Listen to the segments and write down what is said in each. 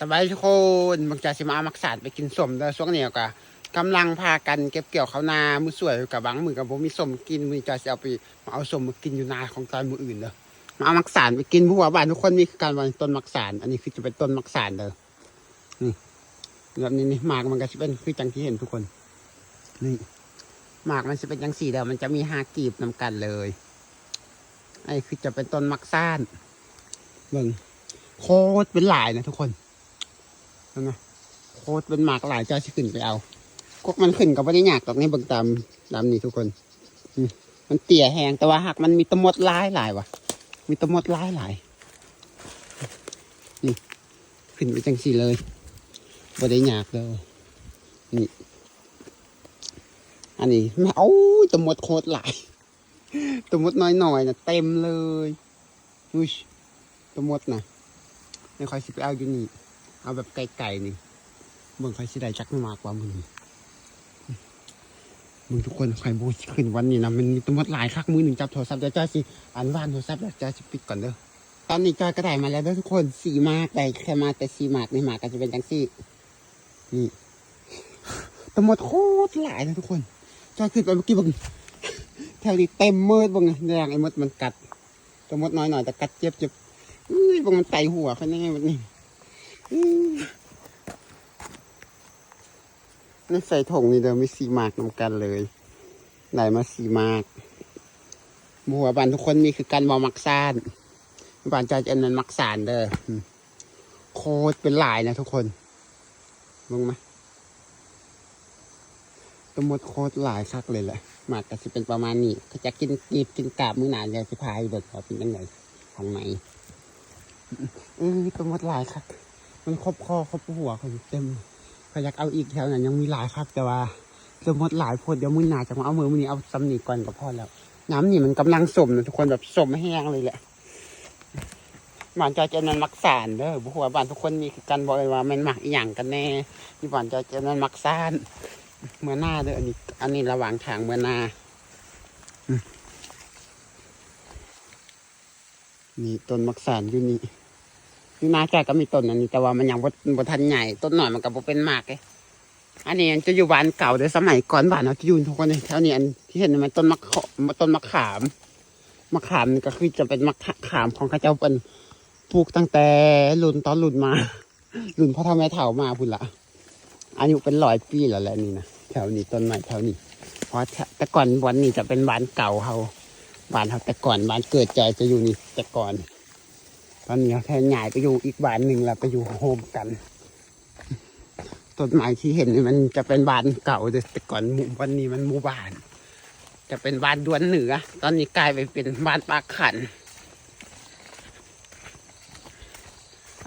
สบายทุกคนบางจากสิมามักสาดไปกินสมเด้อช่วงนี้ก็กำลังพากันเก็บเกี่ยวข้าวนามือสวยกับบางมือกับผมมีสมกินมือจะเอาไปมาเอาสมมากินอยู่นาของตอนมืออื่นเด้อมาเอามักสาดไปกินผู้ว่าบ้านทุกคนมีการวางต้นมักสาดอันนี้คือจะเป็นต้นมักสาดเด้อนี่แบบนี้นี่หมากมันก็จะเป็นคือจังที่เห็นทุกคนนี่หมากมันจะเป็นจังสีเด้อมันจะมีห้ากีบนำกันเลยไอ้คือจะเป็นต้นมักซ่านเบิ่งโคตรเป็นหลายนะทุกคน นั่นไงโคตรเป็นหมากหลายเจ้าที่ขึ้นไปเอากกมันขึ้นกับว่าได้ยากตรงนี้เบิ่งตามตามนี่ทุกคนมันเตี่ยแหงแต่ว่าหักมันมีตะมดหลายหลายว่ะ มีตะมดหลายหลายนี่ขึ้นไปจังสี่เลยบ่ได้ยากเลยนี่อันนี้ม่โอ้ตะมดโคตรหลายตะมดน้อยๆนะเต็มเลยอุ้ยตะมดนะไม่ค่อยสิไปเอาอยู่นี่ เอาแบบไกลๆนี่เบิ่งใครสิได้จักไม่มากกว่ามึงมึงทุกคนใครบูขึ้นวันนี้นะมันมีตำรวจหลายคักมือหนึ่งจับโทรศัพท์เดี๋ยวจ้าสิอันว่านโทรศัพท์เดี๋ยวจ้าสิปิดก่อนเด้อตอนนี้จอยก็ได้มาแล้วเด้อทุกคนสีมากแต่แค่มาแต่สีมากในหมากก็จะเป็นจังสี่นี่ตำรวจโคตรหลายนะทุกคนจอยขึ้นไปเมื่อกี้บังแถวนี้เต็มมืดบังแดงไอ้มดมันกัดตำรวจน้อยหน่อยแต่กัดเจ็บเจ็บอุ้ยบังมันไตหัวเขาแน่มันนี่ นี่ใส่ถุงนี่เดิมมีสีหมากนำกันเลยไหนมาสีหมากบัวบานทุกคนมีคือกันบอมักซานบานใจจะอันนั้นมักสานเด้อโคตรเป็นหลายนะทุกคนลงไหมตมดโคตรหลายคักเลยแหละหมากก็จะเป็นประมาณนี้ก็จะกินกีบกินกาบมือหนานจะสิพายเบิกขาเป็นยังไงทางไหนเออตมดหลายคัก มันครบคอครบหัวเขาอยู่เต็มเขาอยากเอาอีกแถวนั้นยังมีหลายครับ แต่ว่าจะหมดหลายพดเดี๋ยวมือหนาจะมาเอามือมือนี้เอาซ้ำนีก่อนก็พอแล้ว น้ำนี่มันกำลังสมนะทุกคนแบบสมแห้งเลยแหละบ้านจอยเจนันมักสานเด้อบุหัวบ้านทุกคนมีกันบอกเลยว่ามันหมักอีหยังกันแน่ที่บ้านจอยเจนันมักซานเมื่อหน้าเด้ออันนี้ อันนี้ระหว่างทางเมื่อหน้านี่ต้นมักสานอยู่นี่ อยู่นาแกก็มีต้นอันนี้ แต่ว่ามันยังบ่บ่ทันใหญ่ต้นหน่อยมันก็บ่เป็นมากเลยอันนี้จะอยู่บ้านเก่าเดี๋ยวสมัยก่อนบ้านเราจะอยู่ทุกคนเลยแถวนี้อันที่เห็นมันต้นมะขอต้นมะขามมะขามก็คือจะเป็นมะขามของข้าเจ้าเป็นปลูกตั้งแต่รุ่นตอนรุ่นมารุ่นพ่อเฒ่าแม่เฒ่ามาพุ่นละอายุเป็นร้อยปีแล้วแหละนี่นะแถวนี้ต้นไม้แถวนี้เพราะแต่ก่อนวันนี้จะเป็นบ้านเก่าเขาบ้านเขาแต่ก่อนบ้านเกิดใจจะอยู่นี่แต่ก่อน ตอนนี้แทนใหญ่ไปอยู่อีกบ้านหนึ่งแล้วไปอยู่โฮมกันต้นไม้ที่เห็นนี่มันจะเป็นบ้านเก่าแต่ก่อนหมู่วันนี้มันหมู่บ้าน จะเป็นบ้านด้วนเหนือ ตอนนี้กลายไปเป็นบ้านปากขัน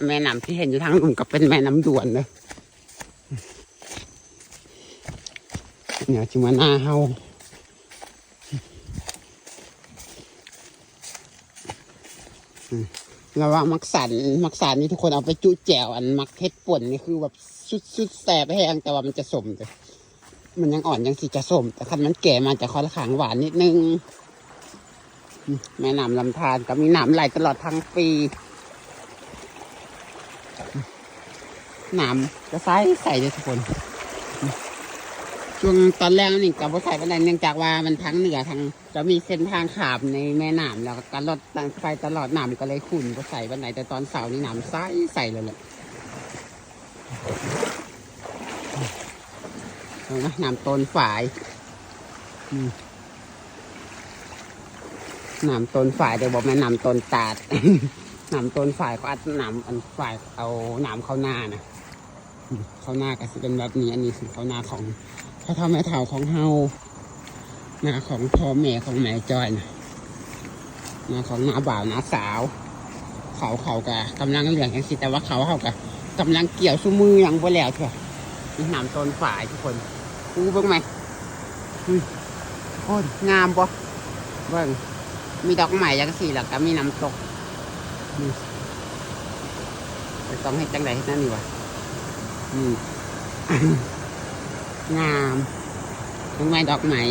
แม่น้ำที่เห็นอยู่ทางลุ่มก็เป็นแม่น้ำดวนเลยเนี่ยจิมาหน้าเฮาแล้วว่ามักสันมักสันนี่ทุกคนเอาไปจุแจวอันมักเทศป่นนี่คือแบบสุดสุดแสบแห้งแต่ว่ามันจะสมเลยมันยังอ่อนยังสิจะสม แต่คันมันแก่มาจะค่อนข้างหวานนิดนึงแม่น้ำลำธารก็มีน้ำไหลตลอดทั้งปีน้ำจะใสใส่เลยทุกคน ช่วงตอนแรกนี่กับว่าใส่ไปไหนเนื่องจากว่ามันทั้งเหนือทั้งจะมีเส้นทางขามในแม่น้ำแล้วก็การลดไปตลอดน้ำก็เลยขุ่นก็ใส่วันไหนแต่ตอนเสาร์นี่น้ำใสใสเลยแหละหนไหมน้ำต้นฝายน้ำต้นฝายเดี๋ยวบอกแม่น้ำต้นตาดน้ำต้นฝายก็อัดน้ำอันฝายเอาน้ำเข้าหน้านะเข้าหน้าก็จะเป็นแบบนี้อันนี้คือเข้าหน้าของ เขาทำแม่เถาของเฮาหน้าของพ่อแม่ของแม่จอยนะหน้าของน้าบ่าวน้าสาว เขาเขากะกำลังเหลืองแค่สิแต่ว่าเขาเขากะกำลังเกี่ยวซุ้มือยังบ่แล้วเถอะนี่น้ำต้นฝ่ายทุกคนกูเบิ่งไหมอุ้ยโอ้ยงามบ่เบิ่งมีดอกไม้ยังสี่หลักก็มีน้ำตกไปต้องให้จังใดให้นั่นนี่วะอืม งามต้นไม้ดอกใหม่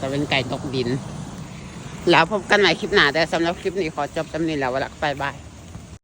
จะเป็นไก่ตกดิน แล้วพบกันใหม่คลิปหน้าแต่สำหรับคลิปนี้ขอจบจำนี้แล้วเวลาไปบาย